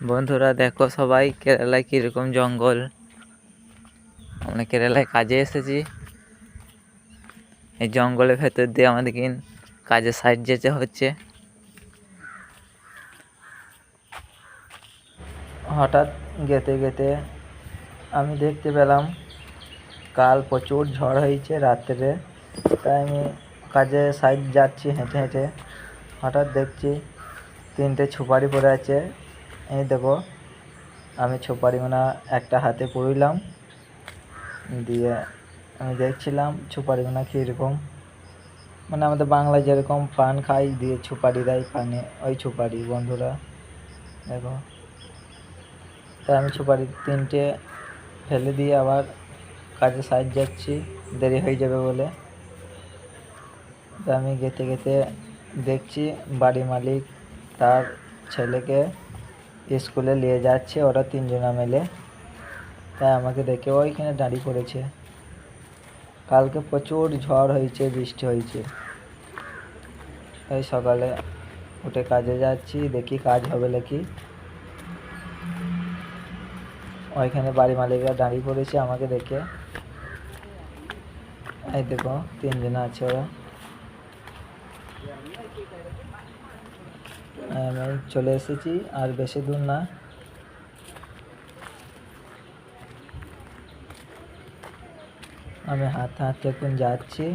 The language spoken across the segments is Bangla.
বন্ধুরা দেখো সবাই কেরালায় কীরকম জঙ্গল। আমরা কেরালায় কাজে এসেছি। এই জঙ্গলের ভেতর দিয়ে আমাদেরকে কাজের সাইড যেতে হচ্ছে। হঠাৎ গেতে গেতে আমি দেখতে পেলাম, কাল প্রচুর ঝড় হয়েছে রাত্রে। তাই আমি কাজে সাইড যাচ্ছি হেঁটে হেঁটে। হঠাৎ দেখছি তিনটে সুপারি পড়ে আছে। এই দেখো, আমি সুপারিগুনা একটা হাতে পুড়িলাম দিয়ে আমি দেখছিলাম ছুপারি সুপারিগুনা কীরকম মানে আমাদের বাংলায় যেরকম পান খাই, দিয়ে ছুপারি দেয় পানে ওই ছুপারি বন্ধুরা, দেখো। তাই আমি ছুপারি তিনটে ফেলে দিয়ে আবার কাজে সাইড যাচ্ছি, দেরি হয়ে যাবে বলে। তা আমি গেতে গেতে দেখছি বাড়ি মালিক তার ছেলেকে স্কুলে নিয়ে যাচ্ছে, ওরা তিনজনা মিলে। তাই আমাকে দেখে ওইখানে দাঁড়িয়ে পড়েছে। কালকে প্রচুর ঝড় হয়েছে, বৃষ্টি হয়েছে। তাই সকালে উঠে কাজে যাচ্ছি, দেখি কাজ হবে নাকি। ওইখানে বাড়ি মালিকরা দাঁড়িয়ে পড়েছে আমাকে দেখে। এই দেখো, তিনজনা আছে ওরা। আমি চলে এসেছি, আর বেশি দূর না। আমি হাঁটতে হাঁটতে এখন যাচ্ছি।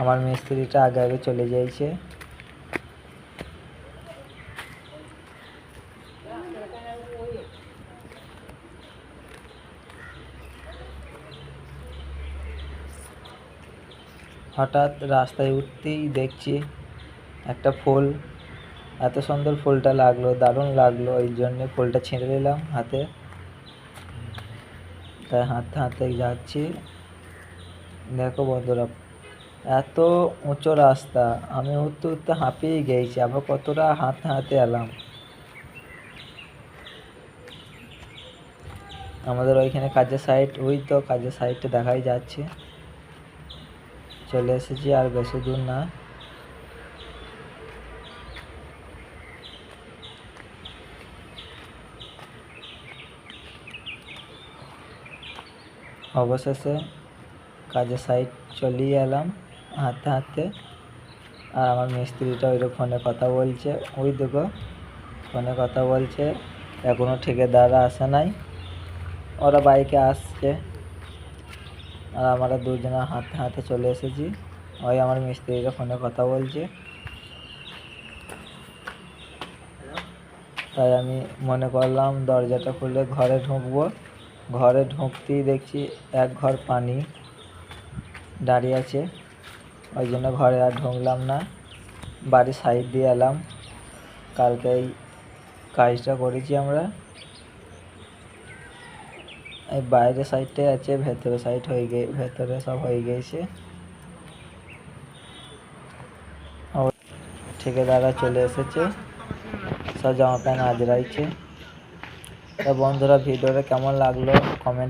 আমার মিস্ত্রিটা আগে আগে চলে যাইছে। হঠাৎ রাস্তায় উঠতেই দেখছি একটা ফুল এত সুন্দর ফুলটা লাগল, দারুণ লাগল ওই জন্যে ফুলটা ছিঁড়ে নিলাম হাতে। তাই হাঁটতে হাঁটতে যাচ্ছি। দেখো বন্ধুরা, এত উঁচু রাস্তা, আমি উঠতে উঠতে হাঁপিয়ে গেছি, আবার কতটা হাঁটতে হাঁটতে এলাম। আমাদের ওইখানে কাজের সাইড ওই তো কাজের সাইডটা দেখাই যাচ্ছে। চলে এসেছি আর বেশি দূর না। অবশেষে কাজের সাইড চলিয়ে এলাম হাঁটতে হাঁটতে। আর আমার মিস্ত্রিটা ওই ফোনে কথা বলছে, ওই দেখো ফোনে কথা বলছে এখনও ঠিকাদাররা আসে নাই। ওরা বাইকে আসছে। আর আমরা দুজনে হাঁটতে হাঁটতে চলে এসেছি। ওই আমার মিস্ত্রিরা ফোনে কথা বলছে। তাই আমি মনে করলাম দরজাটা খুলে ঘরে ঢুকবো। ঘরে ঢুকতেই দেখছি এক ঘর পানি দাঁড়িয়ে আছে। ওই জন্য ঘরে আর ঢুকলাম না। বাড়ির সাইড দিয়ে এলাম। কালকে এই কাজটা করেছি আমরা। এই বাইরের সাইডটাই আছে ভেতরে সাইড হয়ে গে, ভেতরে সব হয়ে গিয়েছে ঠিকাদাররা চলে এসেছে। সব জামা প্যান্ট আজরাইছে। তা বন্ধুরা ভিডিওটা কেমন লাগল? কমেন্ট